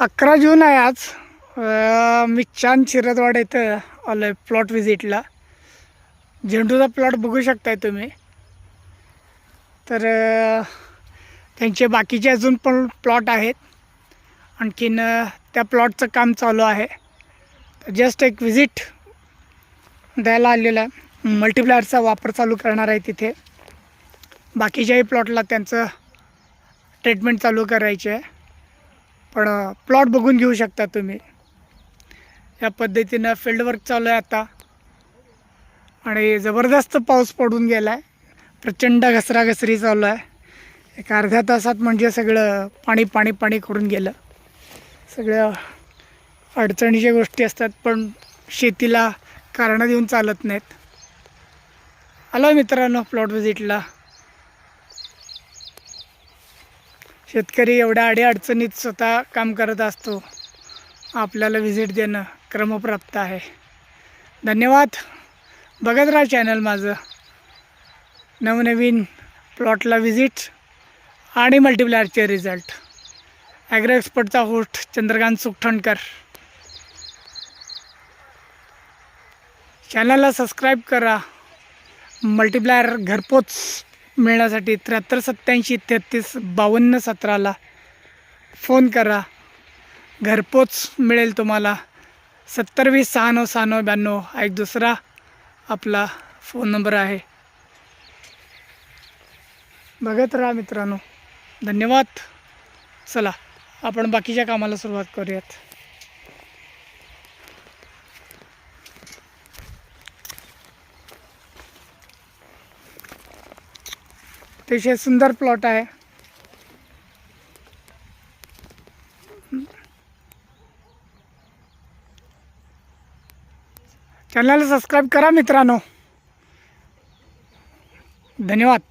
अकरा जून आहे आज. मी छान शिरदवाड इथं आलो आहे प्लॉट व्हिजिटला झेंडूचा प्लॉट बघू शकताय तुम्ही. तर त्यांचे बाकीचे अजून पण प्लॉट आहेत. आणखीन त्या प्लॉटचं काम चालू आहे. जस्ट एक व्हिजिट द्यायला आलेलं आहे. मल्टीप्लायरचा वापर चालू करणार आहे तिथे. बाकीच्याही प्लॉटला त्यांचं ट्रीटमेंट चालू करायची आहे. पण प्लॉट बघून घेऊ शकता तुम्ही. या पद्धतीनं फील्डवर्क चालू आहे आता. आणि जबरदस्त पाऊस पडून गेला आहे प्रचंड घसराघसरी चालू आहे. एक अर्ध्या तासात म्हणजे सगळं पाणी पाणी पाणी करून गेलं. सगळ्या अडचणीच्या गोष्टी असतात पण शेतीला कारणं देऊन चालत नाहीत. आलो मित्रांनो प्लॉट व्हिजिटला शेतकरी एवढ्या अडीअडचणीत स्वतः काम करत असतो. आपल्याला व्हिजिट देणं क्रमप्राप्त आहे. धन्यवाद. बघत राहा चॅनल माझं. नवनवीन प्लॉटला व्हिजिट आणि मल्टिप्लायरचे रिझल्ट ॲग्रो एक्सपर्टचा होस्ट चंद्रकांत सुखठणकर. चॅनलला सबस्क्राईब करा. मल्टिप्लायर घरपोच. मिळण्यासाठी त्र्याहत्तर सत्याऐंशी तेहतीस बावन्न सतराला फोन करा. घरपोच मिळेल तुम्हाला. सत्तर वीस सहा नऊ सहा नऊ ब्याण्णव हा एक दुसरा आपला फोन नंबर आहे. बघत राहा मित्रांनो. धन्यवाद. चला आपण बाकीच्या कामाला सुरुवात करूयात. अतिशय सुंदर प्लॉट है। चैनल सब्सक्राइब करा मित्रांनो। धन्यवाद।